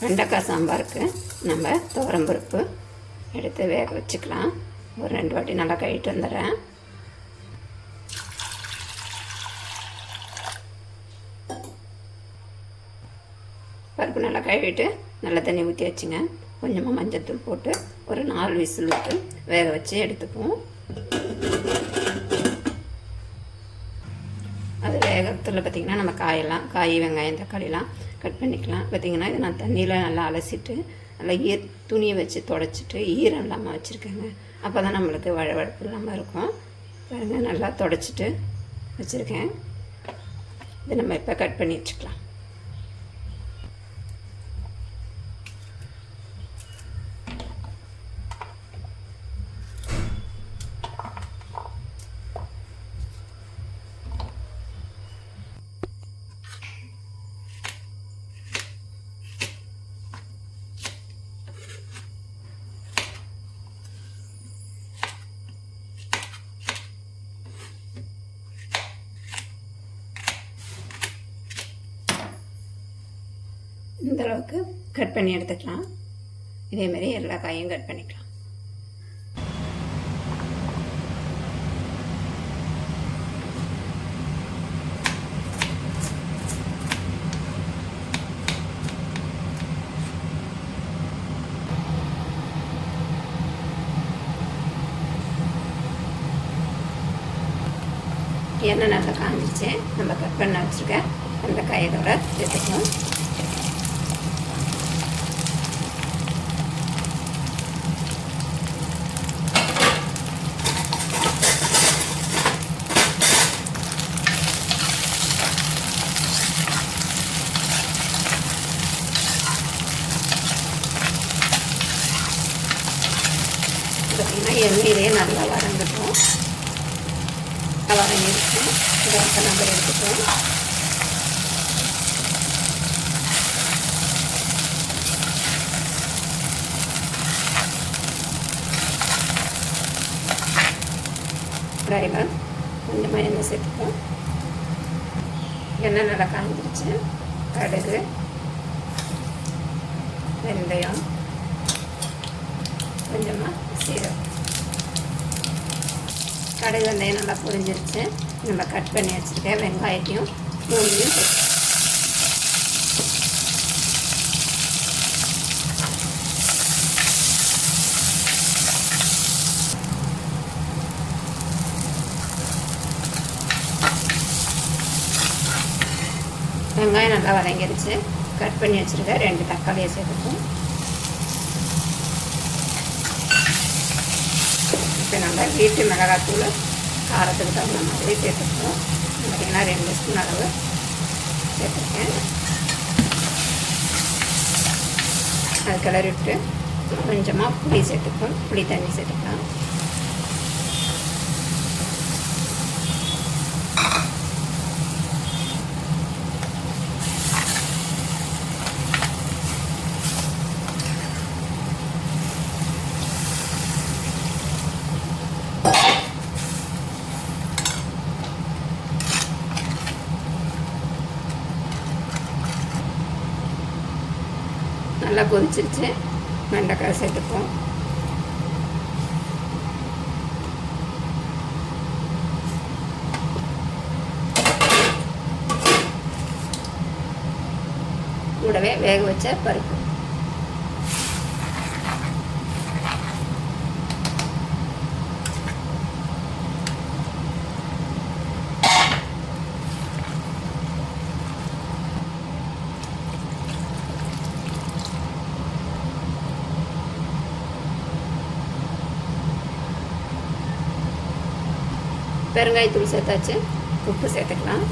வெண்டைக்காய் சாம்பாருக்கு நம்ம துவரம்பருப்பு எடுத்து வேக வச்சுக்கலாம். ஒரு ரெண்டு வாட்டி நல்லா கழுவிட்டு வந்துடுறேன். பருப்பு நல்லா கழுவிட்டு நல்லா தண்ணி ஊற்றி வச்சுங்க. கொஞ்சமாக மஞ்சள் தூள் போட்டு ஒரு நாலு விசில் விட்டு வேக வச்சு எடுத்துக்குவோம் அது வேகத்தில் பார்த்திங்கன்னா நம்ம காயெல்லாம் காய் வெங்காயம் தக்காளிலாம் கட் பண்ணிக்கலாம். பார்த்திங்கன்னா இதை நான் தண்ணியில் நல்லா அலசிட்டு நல்லா ஈர் துணியை வச்சு தொடச்சிட்டு ஈரம் இல்லாமல் வச்சுருக்கேங்க. அப்போ தான் நம்மளுக்கு வழவழப்பு இல்லாமல் இருக்கும். பாருங்கள் நல்லா தொடச்சிட்டு வச்சுருக்கேன். இதை நம்ம இப்போ கட் பண்ணி வச்சுக்கலாம். இந்த அளவுக்கு கட் பண்ணி எடுத்துக்கலாம். இதேமாரி எல்லா காயும் கட் பண்ணிக்கலாம். எண்ணெய் நல்லா காஞ்சிச்சு நம்ம கட் பண்ண வச்சுருக்க அந்த காயத்தோட சேர்த்துக்கணும் பார்த்திங்கன்னா எண்ணெயிலே நல்லா வதங்கட்டும். வதங்கிடுச்சு. இதை இப்போ நம்ம எடுத்துட்டோம் ட்ரைவர் கொஞ்சமாக எண்ணெய் சேர்த்துப்போம். எண்ணெய் நல்லா காஞ்சிருச்சு. கடுகு வெந்தயம் கொஞ்சமாக சீரகம் கடுகு வெந்தயம் நல்லா புரிஞ்சிருச்சு. நம்ம கட் பண்ணி வச்சுருக்கேன் வெங்காயத்தையும் மூணையும் வெங்காயம் நல்லா வதங்கிருச்சு. கட் பண்ணி வச்சுருக்கேன் ரெண்டு தக்காளியை சேர்த்துக்கும் இப்போ நம்ம வீட்டு மிளகாத்தூள் காரத்துக்கு தகுந்த மாதிரி சேர்த்துப்போம் பார்த்திங்கன்னா ரெண்டு ஸ்பூன் அளவு சேர்த்துருக்கேன். அது கிளறி விட்டு கொஞ்சமாக புளி சேர்த்துப்போம் புளி தண்ணி சேர்த்துக்கலாம். நல்லா கொதிச்சிருச்சு. வெண்டைக்காய் சேர்த்துப்போம். கூடவே வேக வச்ச பருப்பு. பெருங்காயத்தூள் சேர்த்தாச்சு. உப்பு சேர்த்துக்கலாம்.